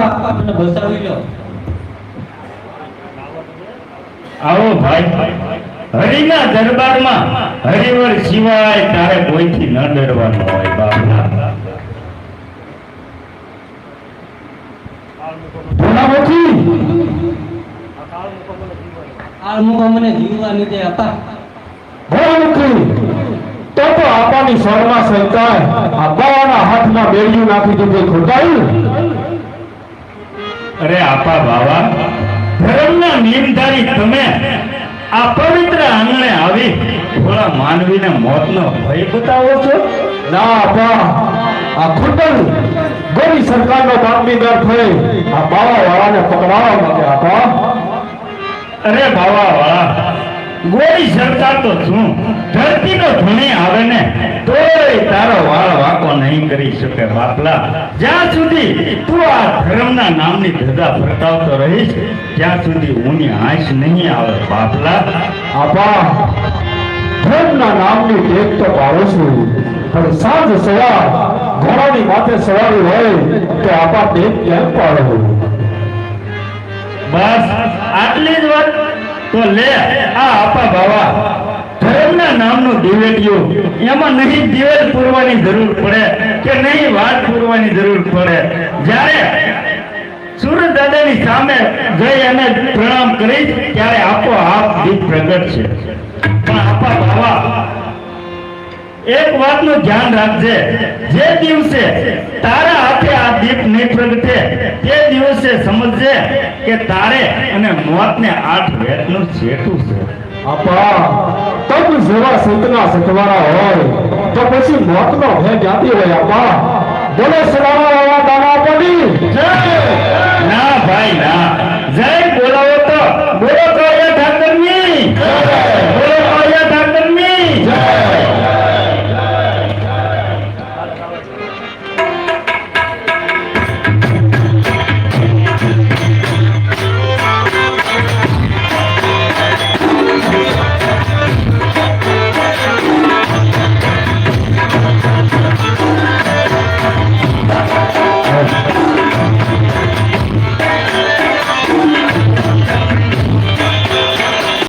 આપા મને બસાવી લો. આવો ભાઈ. હરિના દરબારમાં હરિવર સિવાય તારે કોઈથી ન ડરવાનું હોય બાપના આ મુકો મને જીવવા નહીં દે આપા તો તો આપાની સ્વરમાં સંતાય આ હાથમાં બેડિયું નાખી દીધું ખોટાયું? અરે આપા બાવા, ધર્મના નિયમધારી તમે આ પવિત્ર આંગણે આવી થોડા માનવીને મોતનો ભય બતાવો છો? ના આપા, આ ખોટલ ગોરી સરકારનો બાતમીદાર થઈ આ બાવા વાળાને પકડાવવા માટે આપા. અરે બાવા વાળા ગોરી સરકાર તો શું ધરતીનો ધણી આવે ને તોય તારો વાળ વાકો નહીં કરી શકે બાપલા જ્યાં સુધી તું આ ધર્મના નામની ધજા ફરતાવતો રહીશ ત્યાં સુધી ઊની આંચ નહીં આવે બાપલા આપા ધર્મના નામની ટેક તો પાડો છું પણ સાંજ સવાર ઘોડાની માથે સવારી હોય તો આપા ટેક કેમ પાડો? બસ આટલી જ વાત. તો લે આ આપા બાવા. ધર્મના નામનો દિવેટિયું. એમાં નહીં દિવેલ પૂરવાની જરૂર પડે કે નહીં વાત પૂરવાની જરૂર પડે. જ્યારે દાદાની સામે જઈ અને પ્રણામ કરીશ, ત્યારે આપો આપ દીપ પ્રગટ છે. પણ આપા બાવા, એક વાતનું ધ્યાન રાખજે. જે દિવસે તારા હાથે આ દીપ નહીં પ્રગટે, તે દિવસે સમજજે કે તારે અને મોતને આઠ વેતનું છેટું છે. આપા. તમ જેવા સંતના સતવારા હોય તો પછી મોતનો ભય જાતી હોય આપા? બોલે સલામા